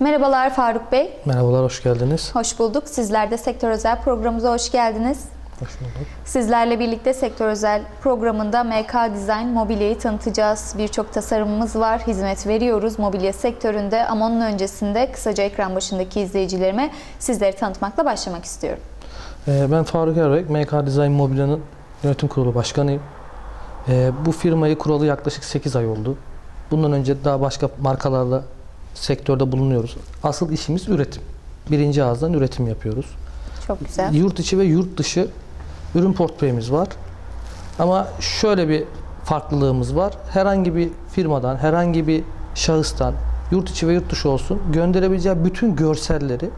Merhabalar Faruk Bey. Merhabalar, hoş geldiniz. Hoş bulduk. Sizler de Sektör Özel programımıza hoş geldiniz. Hoş bulduk. Sizlerle birlikte Sektör Özel programında MK Design mobilyayı tanıtacağız. Birçok tasarımımız var, hizmet veriyoruz mobilya sektöründe ama onun öncesinde kısaca ekran başındaki izleyicilerime sizleri tanıtmakla başlamak istiyorum. Ee, Ben Faruk Erbek, MK Design Mobilya'nın yönetim kurulu başkanıyım. Ee, Bu firmayı kuralı yaklaşık 8 ay oldu. Bundan önce daha başka markalarla sektörde bulunuyoruz. Asıl işimiz üretim. Birinci ağızdan üretim yapıyoruz. Çok güzel. Yurt içi ve yurt dışı ürün portföyümüz var. Ama şöyle bir farklılığımız var. Herhangi bir firmadan, herhangi bir şahıstan, yurt içi ve yurt dışı olsun gönderebileceği bütün görselleri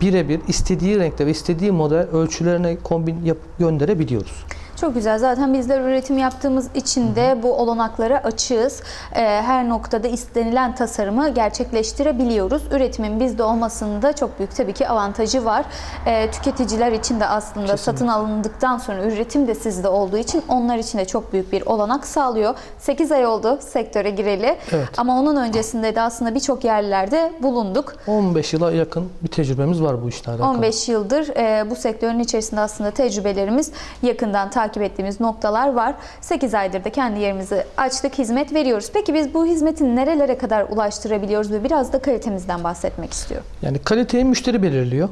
birebir istediği renkte ve istediği model ölçülerine kombin yapıp gönderebiliyoruz. Çok güzel. Zaten bizler üretim yaptığımız için de bu olanaklara açığız. Ee, Her noktada istenilen tasarımı gerçekleştirebiliyoruz. Üretimin bizde olmasında çok büyük tabii ki avantajı var. Ee, Tüketiciler için de aslında Kesinlikle. satın alındıktan sonra üretim de sizde olduğu için onlar için de çok büyük bir olanak sağlıyor. 8 ay oldu sektöre gireli. Evet. Ama onun öncesinde de aslında birçok yerlerde bulunduk. 15 yıla yakın bir tecrübemiz var bu işle alakalı. 15 yıldır e, bu sektörün içerisinde aslında tecrübelerimiz yakından takip ettiğimiz noktalar var. 8 aydır da kendi yerimizi açtık, hizmet veriyoruz. Peki biz bu hizmeti nerelere kadar ulaştırabiliyoruz ve biraz da kalitemizden bahsetmek istiyorum. Yani kaliteyi müşteri belirliyor.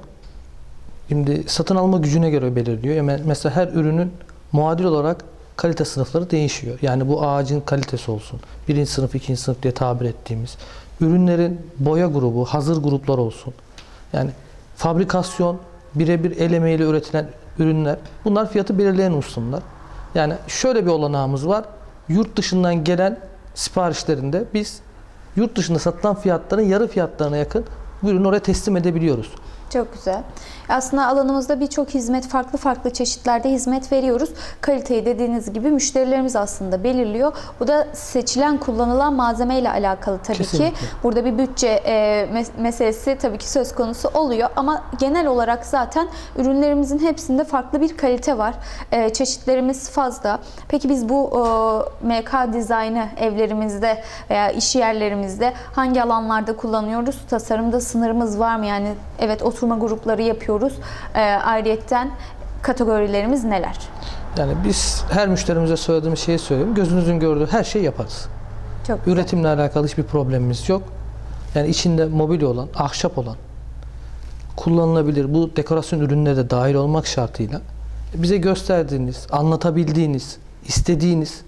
Şimdi satın alma gücüne göre belirliyor. Mesela her ürünün muadil olarak kalite sınıfları değişiyor. Yani bu ağacın kalitesi olsun. Birinci sınıf, ikinci sınıf diye tabir ettiğimiz. Ürünlerin boya grubu, hazır gruplar olsun. Yani fabrikasyon, birebir el emeğiyle üretilen ürünler. Bunlar fiyatı belirleyen unsurlar. Yani şöyle bir olanağımız var. Yurt dışından gelen siparişlerinde biz yurt dışında satılan fiyatların yarı fiyatlarına yakın bu ürünü oraya teslim edebiliyoruz. Çok güzel. Aslında alanımızda birçok hizmet, farklı farklı çeşitlerde hizmet veriyoruz. Kaliteyi dediğiniz gibi müşterilerimiz aslında belirliyor. Bu da seçilen, kullanılan malzeme ile alakalı tabii Kesinlikle. ki. Burada bir bütçe e, mes- meselesi tabii ki söz konusu oluyor. Ama genel olarak zaten ürünlerimizin hepsinde farklı bir kalite var. E, çeşitlerimiz fazla. Peki biz bu e, MK dizaynı evlerimizde veya iş yerlerimizde hangi alanlarda kullanıyoruz? Tasarımda sınırımız var mı? Yani evet oturma grupları yapıyoruz. E, ayrıyetten kategorilerimiz neler? Yani biz her müşterimize söylediğimiz şeyi söylüyorum. Gözünüzün gördüğü her şeyi yaparız. Çok güzel. Üretimle alakalı hiçbir problemimiz yok. Yani içinde mobilya olan, ahşap olan, kullanılabilir bu dekorasyon ürünleri de dahil olmak şartıyla bize gösterdiğiniz, anlatabildiğiniz, istediğiniz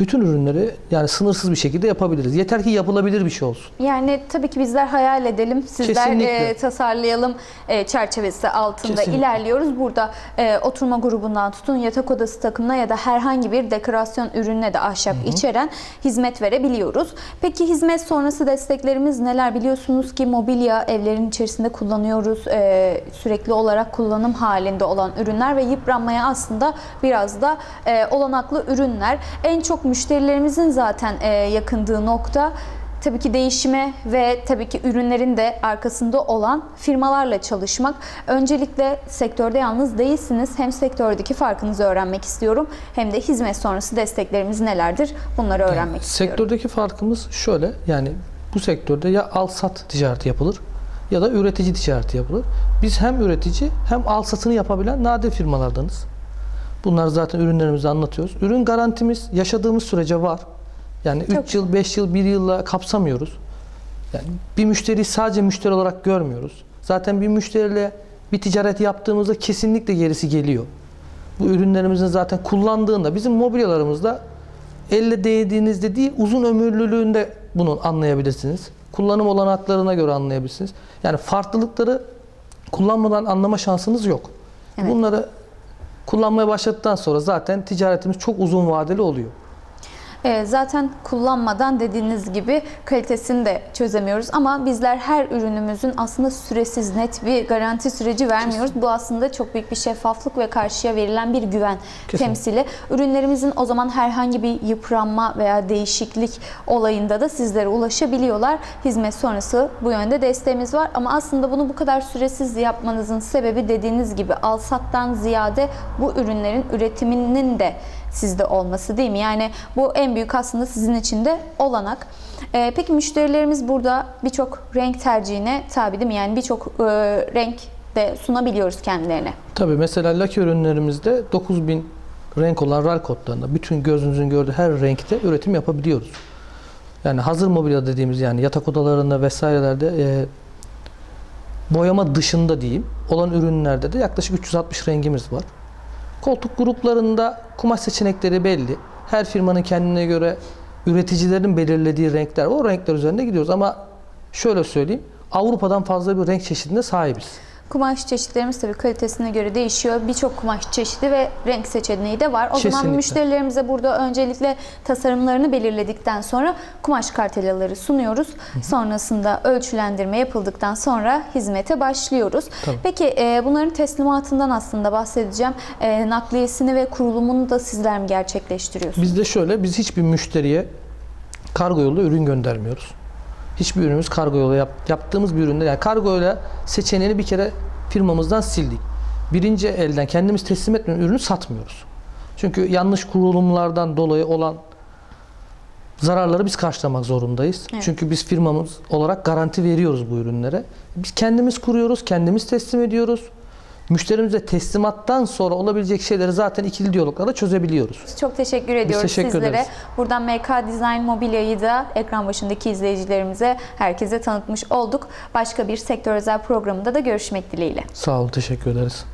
bütün ürünleri yani sınırsız bir şekilde yapabiliriz. Yeter ki yapılabilir bir şey olsun. Yani tabii ki bizler hayal edelim, sizler Kesinlikle. e, tasarlayalım e, çerçevesi altında Kesinlikle. ilerliyoruz. Burada e, oturma grubundan tutun yatak odası takımına ya da herhangi bir dekorasyon ürününe de ahşap içeren hizmet verebiliyoruz. Peki hizmet sonrası desteklerimiz neler? Biliyorsunuz ki mobilya evlerin içerisinde kullanıyoruz. E, sürekli olarak kullanım halinde olan ürünler ve yıpranmaya aslında biraz da e, olanaklı ürünler. En çok müşterilerimizin zaten e, yakındığı nokta tabii ki değişime ve tabii ki ürünlerin de arkasında olan firmalarla çalışmak. Öncelikle sektörde yalnız değilsiniz. Hem sektördeki farkınızı öğrenmek istiyorum hem de hizmet sonrası desteklerimiz nelerdir? Bunları öğrenmek istiyorum. Sektördeki farkımız şöyle yani bu sektörde ya al sat ticareti yapılır ya da üretici ticareti yapılır. Biz hem üretici hem al satını yapabilen nadir firmalardanız. Bunlar zaten ürünlerimizi anlatıyoruz. Ürün garantimiz yaşadığımız sürece var. Yani 3 Çok yıl, 5 yıl, 1 yılla kapsamıyoruz. Yani bir müşteriyi sadece müşteri olarak görmüyoruz. Zaten bir müşteriyle bir ticaret yaptığımızda kesinlikle gerisi geliyor. Bu ürünlerimizin zaten kullandığında bizim mobilyalarımızda elle değdiğinizde değil uzun ömürlülüğünde bunu anlayabilirsiniz. Kullanım olanaklarına göre anlayabilirsiniz. Yani farklılıkları kullanmadan anlama şansınız yok. Evet. Bunları kullanmaya başladıktan sonra zaten ticaretimiz çok uzun vadeli oluyor. E, zaten kullanmadan dediğiniz gibi kalitesini de çözemiyoruz ama bizler her ürünümüzün aslında süresiz net bir garanti süreci vermiyoruz. Bu aslında çok büyük bir şeffaflık ve karşıya verilen bir güven Kesinlikle. temsili. Ürünlerimizin o zaman herhangi bir yıpranma veya değişiklik olayında da sizlere ulaşabiliyorlar. Hizmet sonrası bu yönde desteğimiz var ama aslında bunu bu kadar süresiz yapmanızın sebebi dediğiniz gibi alsattan ziyade bu ürünlerin üretiminin de sizde olması değil mi? Yani bu en en büyük aslında sizin için de olanak. Ee, peki müşterilerimiz burada birçok renk tercihine tabi değil mi? Yani birçok e, renk de sunabiliyoruz kendilerine. Tabii mesela lake ürünlerimizde 9000 renk olan RAL kodlarında bütün gözünüzün gördüğü her renkte üretim yapabiliyoruz. Yani hazır mobilya dediğimiz yani yatak odalarında vesairelerde e, boyama dışında diyeyim olan ürünlerde de yaklaşık 360 rengimiz var. Koltuk gruplarında kumaş seçenekleri belli. Her firmanın kendine göre üreticilerin belirlediği renkler. O renkler üzerinde gidiyoruz ama şöyle söyleyeyim Avrupa'dan fazla bir renk çeşidine sahibiz. Kumaş çeşitlerimiz tabii kalitesine göre değişiyor. Birçok kumaş çeşidi ve renk seçeneği de var. O zaman Kesinlikle. müşterilerimize burada öncelikle tasarımlarını belirledikten sonra kumaş kartelaları sunuyoruz. Sonrasında ölçülendirme yapıldıktan sonra hizmete başlıyoruz. Tabii. Peki e, bunların teslimatından aslında bahsedeceğim. E, nakliyesini ve kurulumunu da sizler mi gerçekleştiriyorsunuz? Bizde şöyle, biz hiçbir müşteriye kargo yolu ürün göndermiyoruz. Hiçbir ürünümüz kargo yolu yap, yaptığımız bir üründe yani kargo yolu seçeneğini bir kere firmamızdan sildik. Birinci elden kendimiz teslim etmeyen ürünü satmıyoruz. Çünkü yanlış kurulumlardan dolayı olan zararları biz karşılamak zorundayız. Evet. Çünkü biz firmamız olarak garanti veriyoruz bu ürünlere. Biz kendimiz kuruyoruz, kendimiz teslim ediyoruz. Müşterimize teslimattan sonra olabilecek şeyleri zaten ikili diyaloglarla çözebiliyoruz. Çok teşekkür ediyoruz teşekkür sizlere. ederiz. Buradan MK Design Mobilya'yı da ekran başındaki izleyicilerimize, herkese tanıtmış olduk. Başka bir sektör özel programında da görüşmek dileğiyle. Sağ olun, teşekkür ederiz.